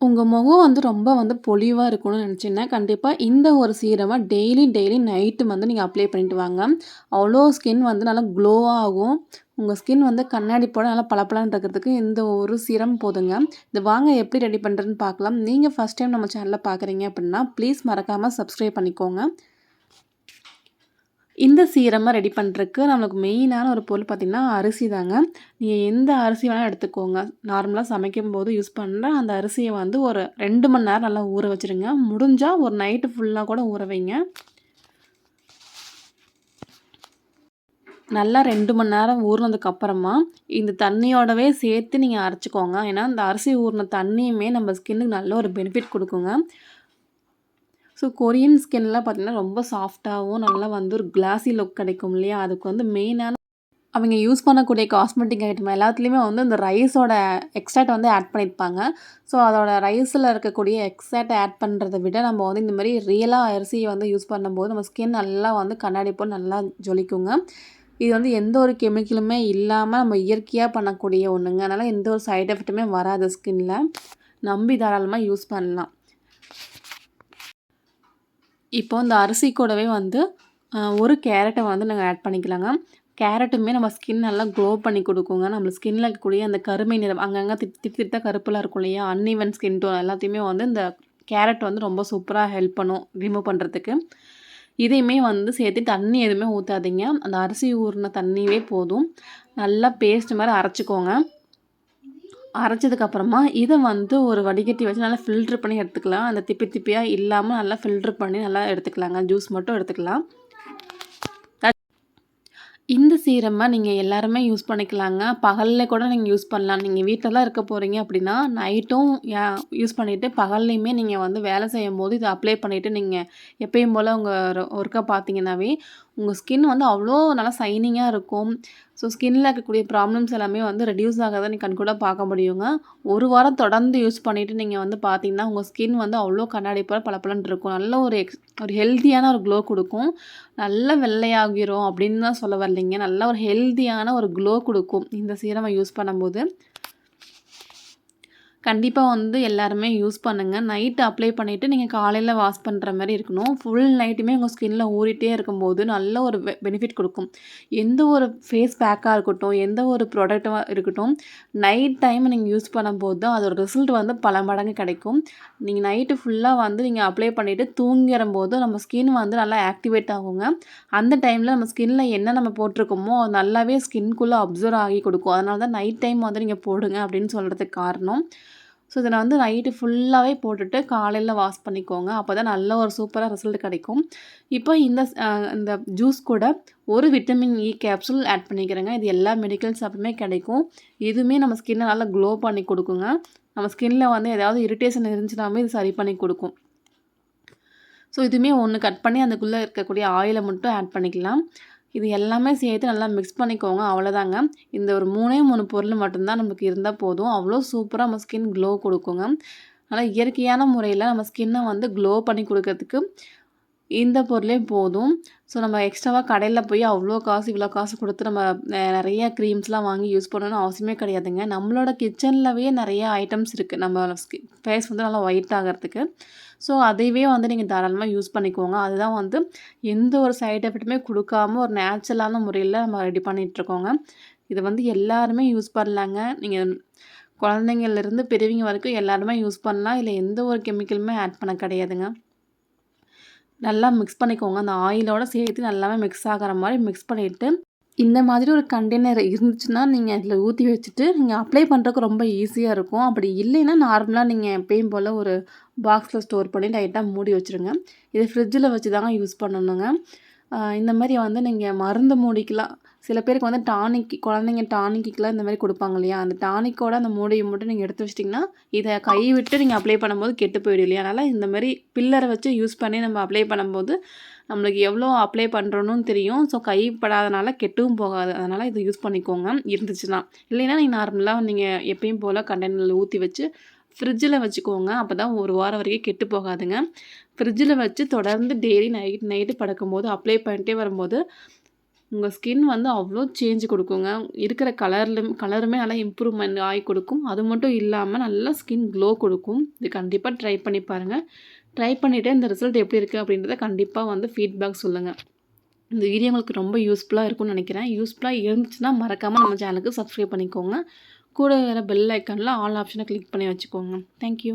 உங்கள் முகம் வந்து ரொம்ப வந்து பொலிவாக இருக்கணும்னு நினச்சிங்கன்னா கண்டிப்பாக இந்த ஒரு சீரம டெய்லி டெய்லி நைட்டு வந்து நீங்கள் அப்ளை பண்ணிட்டு வாங்க. அவ்வளோ ஸ்கின் வந்து நல்லா க்ளோவா ஆகும். உங்கள் ஸ்கின் வந்து கண்ணாடி போட நல்லா பளபளன்னு இருக்கிறதுக்கு இந்த ஒரு சீரம் போதுங்க. இது வாங்க எப்படி ரெடி பண்ணுறதுன்னு பார்க்கலாம். நீங்கள் ஃபஸ்ட் டைம் நம்ம சேனலில் பார்க்குறீங்க அப்படின்னா, ப்ளீஸ் மறக்காமல் சப்ஸ்கிரைப் பண்ணிக்கோங்க. இந்த சீரமாக ரெடி பண்ணுறதுக்கு நம்மளுக்கு மெயினான ஒரு பொருள் பார்த்திங்கன்னா, அரிசி தாங்க. நீங்கள் எந்த அரிசி வேணாலும் எடுத்துக்கோங்க. நார்மலா சமைக்கும்போது யூஸ் பண்ணுற அந்த அரிசியை வந்து ஒரு ரெண்டு மணி நேரம் நல்லா ஊற வச்சுருங்க. முடிஞ்சால் ஒரு நைட்டு ஃபுல்லாக கூட ஊற வைங்க. நல்லா ரெண்டு மணி நேரம் ஊறினதுக்கப்புறமா இந்த தண்ணியோடவே சேர்த்து நீங்கள் அரைச்சிக்கோங்க ஏன்னா, இந்த அரிசி ஊறின தண்ணியுமே நம்ம ஸ்கின்னுக்கு நல்ல ஒரு பெனிஃபிட் கொடுக்குங்க ஸோ கொரியன் ஸ்கின்லாம் பார்த்தீங்கன்னா, ரொம்ப சாஃப்டாகவும் நல்லா வந்து ஒரு கிளாஸி லுக் கிடைக்கும் இல்லையா? அதுக்கு வந்து மெயினான அவங்க யூஸ் பண்ணக்கூடிய காஸ்மெட்டிக் ஐட்டம் எல்லாத்துலேயுமே வந்து இந்த ரைஸோட எக்ஸ்ட்ராக்ட் வந்து ஆட் பண்ணியிருப்பாங்க. ஸோ அதோட ரைஸில் இருக்கக்கூடிய எக்ஸ்ட்ராக்ட் ஆட் பண்ணுறத விட, நம்ம வந்து இந்த மாதிரி ரியலாக அரிசியை வந்து யூஸ் பண்ணும்போது, நம்ம ஸ்கின் நல்லா வந்து கண்ணாடி போல் நல்லா ஜொலிக்குங்க. இது வந்து எந்த ஒரு கெமிக்கலுமே இல்லாமல் நம்ம இயற்கையாக பண்ணக்கூடிய ஒன்றுங்க அதனால் எந்த ஒரு சைட் எஃபெக்ட்டுமே வராது ஸ்கின்னில் நம்பி தாராளமாக யூஸ் பண்ணலாம். இப்போ இந்த அரிசி கூடவே வந்து ஒரு கேரட்டை வந்து நாங்கள் ஆட் பண்ணிக்கலாங்க. கேரட்டுமே நம்ம ஸ்கின் நல்லா க்ளோ பண்ணி கொடுக்குங்க நம்ம ஸ்கின்ல இருக்கக்கூடிய அந்த கருமை நிறம் அங்கங்கே திட்டு திட்டு திட்டா கருப்புலாம் இருக்கும் இல்லையா? அன்இவன் ஸ்கின் டோன் எல்லாத்தையுமே வந்து இந்த கேரட் வந்து ரொம்ப சூப்பராக ஹெல்ப் பண்ணும் ரிமூவ் பண்ணுறதுக்கு. இதையுமே வந்து சேர்த்து தண்ணி எதுவுமே ஊற்றாதீங்க அந்த அரிசி ஊறின தண்ணியே போதும். நல்லா பேஸ்ட் மாதிரி அரைச்சிக்கோங்க அரைச்சதுக்கப்புறமா இதை வந்து ஒரு வடிகட்டி வச்சு நல்லா ஃபில்ட்ரு பண்ணி எடுத்துக்கலாம். அந்த திப்பி திப்பியாக இல்லாமல் நல்லா ஃபில்ட்ரு பண்ணி நல்லா எடுத்துக்கலாங்க. ஜூஸ் மட்டும் எடுத்துக்கலாம். இந்த சீரமாக நீங்கள் எல்லாருமே யூஸ் பண்ணிக்கலாங்க. பகல்ல கூட நீங்கள் யூஸ் பண்ணலாம். நீங்கள் வீட்டிலலாம் தான் இருக்க போகிறீங்க அப்படின்னா, நைட்டும் யூஸ் பண்ணிவிட்டு பகல்லேயுமே நீங்கள் வந்து வேலை செய்யும் போது இதை அப்ளை பண்ணிவிட்டு நீங்கள் எப்பயும் போல் உங்கள் ஒர்க்கை பார்த்தீங்கன்னாவே, உங்கள் ஸ்கின் வந்து அவ்வளோ நல்லா சைனிங்காக இருக்கும். ஸோ ஸ்கின்னில் இருக்கக்கூடிய ப்ராப்ளம்ஸ் எல்லாமே வந்து ரெடியூஸ் ஆகறத நீங்க கண்கூட பார்க்க முடியுங்க. ஒரு வாரம் தொடர்ந்து யூஸ் பண்ணிவிட்டு நீங்கள் வந்து பார்த்தீங்கன்னா, உங்கள் ஸ்கின் வந்து அவ்வளோ கண்ணாடி போல் பளபளன்னு இருக்கும். நல்ல ஒரு எக்ஸ் ஒரு ஹெல்த்தியான ஒரு க்ளோ கொடுக்கும் நல்ல வெள்ளையாகிறோம் அப்படின்னு தான் சொல்ல வரலைங்க. நல்ல ஒரு ஹெல்த்தியான ஒரு க்ளோ கொடுக்கும் இந்த சீரமை யூஸ் பண்ணும்போது. கண்டிப்பாக வந்து எல்லாருமே யூஸ் பண்ணுங்கள் நைட் அப்ளை பண்ணிவிட்டு நீங்கள் காலையில் வாஷ் பண்ணுற மாதிரி இருக்கணும். ஃபுல் நைட்டுமே உங்கள் ஸ்கின்ல ஊறிட்டே இருக்கும்போது, நல்ல ஒரு பெ பெனிஃபிட் கொடுக்கும் எந்த ஒரு ஃபேஸ் பேக்காக இருக்கட்டும், எந்த ஒரு ப்ராடக்ட்டா இருக்கட்டும், நைட் டைம் நீங்கள் யூஸ் பண்ணும்போது அதோட ரிசல்ட் வந்து பல மடங்கு கிடைக்கும். நீங்கள் நைட்டு ஃபுல்லாக வந்து நீங்கள் அப்ளை பண்ணிட்டு தூங்கிறம்போது, நம்ம ஸ்கின் வந்து நல்லா ஆக்டிவேட் ஆகுங்க. அந்த டைமில் நம்ம ஸ்கின்ல என்ன நம்ம போட்டிருக்கோமோ, அது நல்லாவே ஸ்கின்குள்ளே அப்சர்வ் ஆகி கொடுக்கும் அதனால தான் நைட் டைம் வந்து நீங்கள் போடுங்க அப்படின்னு சொல்கிறதுக்கு காரணம். ஸோ இதை வந்து நைட்டு ஃபுல்லாகவே போட்டுட்டு காலையில் வாஷ் பண்ணிக்கோங்க. அப்பதான் நல்ல ஒரு சூப்பராக ரிசல்ட் கிடைக்கும். இப்போ இந்த இந்த ஜூஸ் கூட ஒரு விட்டமின் இ கேப்சூல் ஆட் பண்ணிக்கிறேங்க. இது எல்லா மெடிக்கல் ஷாப்புமே கிடைக்கும். இதுவுமே நம்ம ஸ்கின்னை நல்லா க்ளோ பண்ணி கொடுக்குங்க நம்ம ஸ்கின்ல வந்து ஏதாவது இரிட்டேஷன் இருந்துச்சுனாமே இது சரி பண்ணி கொடுக்கும் ஸோ இதுவுமே ஒன்று கட் பண்ணி அதுக்குள்ளே இருக்கக்கூடிய ஆயிலை மட்டும் ஆட் பண்ணிக்கலாம். இது எல்லாமே சேர்த்து நல்லா மிக்ஸ் பண்ணிக்கோங்க. அவ்வளோதாங்க. இந்த ஒரு 3ஏ 3 பொருள் மட்டும்தான் நமக்கு இருந்தால் போதும். அவ்வளோ சூப்பராக நம்ம ஸ்கின் க்ளோ கொடுக்குங்க நல்லா இயற்கையான முறையில் நம்ம ஸ்கின்னை வந்து க்ளோ பண்ணி கொடுக்கறதுக்கு இந்த பொருளே போதும். ஸோ நம்ம எக்ஸ்ட்ராவாக கடையில் போய் அவ்வளோ காசு, இவ்வளோ காசு கொடுத்து நம்ம நிறைய க்ரீம்ஸ்லாம் வாங்கி யூஸ் பண்ணணும்னு அவசியமே கிடையாதுங்க. நம்மளோட கிச்சன்லவே நிறைய ஐட்டம்ஸ் இருக்குது நம்ம ஸ்கி ஃபேஸ் வந்து நல்லா ஒயிட் ஆகிறதுக்கு ஸோ அதையவே வந்து நீங்கள் தாராளமாக யூஸ் பண்ணிக்கோங்க. அதுதான் வந்து எந்த ஒரு சைட் எஃபெக்ட்டுமே கொடுக்காம ஒரு நேச்சுரலான முறையில் நம்ம ரெடி பண்ணிகிட்ருக்கோங்க இதை வந்து எல்லாருமே யூஸ் பண்ணலாங்க. நீங்கள் குழந்தைங்கள்லேருந்து பெரியவங்க வரைக்கும் எல்லாருமே யூஸ் பண்ணலாம். இல்லை எந்த ஒரு கெமிக்கலுமே ஆட் பண்ண கிடையாதுங்க. நல்லா மிக்ஸ் பண்ணிக்கோங்க. அந்த ஆயிலோடு சேர்த்து நல்லாவே மிக்ஸ் ஆகுற மாதிரி மிக்ஸ் பண்ணிவிட்டு இந்த மாதிரி ஒரு கண்டெய்னர் இருந்துச்சுன்னா, நீங்கள் அதில் ஊற்றி வச்சுட்டு, நீங்கள் அப்ளை பண்ணுறதுக்கு ரொம்ப ஈஸியாக இருக்கும். அப்படி இல்லைன்னா, நார்மலாக நீங்கள் எப்பயும் போல் ஒரு பாக்ஸில் ஸ்டோர் பண்ணி டைட்டாக மூடி வச்சுருங்க. இது ஃப்ரிட்ஜில் வச்சு தாங்க யூஸ் பண்ணணுங்க. இந்த மாதிரி வந்து நீங்கள் மருந்து மூடிக்கலாம். சில பேருக்கு வந்து டானிக் குழந்தைங்க டானிக்குலாம் இந்த மாதிரி கொடுப்பாங்க இல்லையா? அந்த டானிக்கோட அந்த மூடியை மட்டும் நீங்கள் எடுத்து வச்சிட்டிங்கன்னா இதை கை விட்டு நீங்கள் அப்ளை பண்ணும்போது கெட்டு போயிடும் இல்லையா? அதனால் இந்த மாதிரி பில்லரை வச்சு யூஸ் பண்ணி நம்ம அப்ளை பண்ணும்போது, நம்மளுக்கு எவ்வளோ அப்ளை பண்ணுறோன்னு தெரியும். ஸோ கை படாதனால கெட்டும் போகாது. அதனால் இதை யூஸ் பண்ணிக்கோங்க இருந்துச்சுன்னா. இல்லைன்னா, நீங்கள் நார்மலாக நீங்கள் எப்பயும் போல் கண்டெய்னரில் ஊற்றி வச்சு ஃப்ரிட்ஜில் வச்சுக்கோங்க. அப்போ தான் ஒரு வாரம் வரைக்கும் கெட்டு போகாதுங்க. ஃப்ரிட்ஜில் வச்சு தொடர்ந்து டெய்லி நைட் நைட்டு படுக்கும்போது அப்ளை பண்ணிட்டே வரும்போது, உங்கள் ஸ்கின் வந்து அவ்வளோ சேஞ்சு கொடுக்குங்க இருக்கிற கலர்லும் கலருமே நல்லா இம்ப்ரூவ்மெண்ட் ஆகி கொடுக்கும் அது மட்டும் இல்லாமல் நல்லா ஸ்கின் க்ளோ கொடுக்கும் இது கண்டிப்பாக ட்ரை பண்ணி பாருங்கள் ட்ரை பண்ணிவிட்டு இந்த ரிசல்ட் எப்படி இருக்குது அப்படின்றத கண்டிப்பாக வந்து ஃபீட்பேக் சொல்லுங்கள் இந்த வீடியோ உங்களுக்கு ரொம்ப யூஸ்ஃபுல்லாக இருக்கும்னு நினைக்கிறேன். யூஸ்ஃபுல்லாக இருந்துச்சுன்னா மறக்காமல் நம்ம சேனலுக்கு சப்ஸ்கிரைப் பண்ணிக்கோங்க. கூட வேறு பெல் ஐக்கானில் ஆல் ஆப்ஷனை கிளிக் பண்ணி வச்சுக்கோங்க. Thank you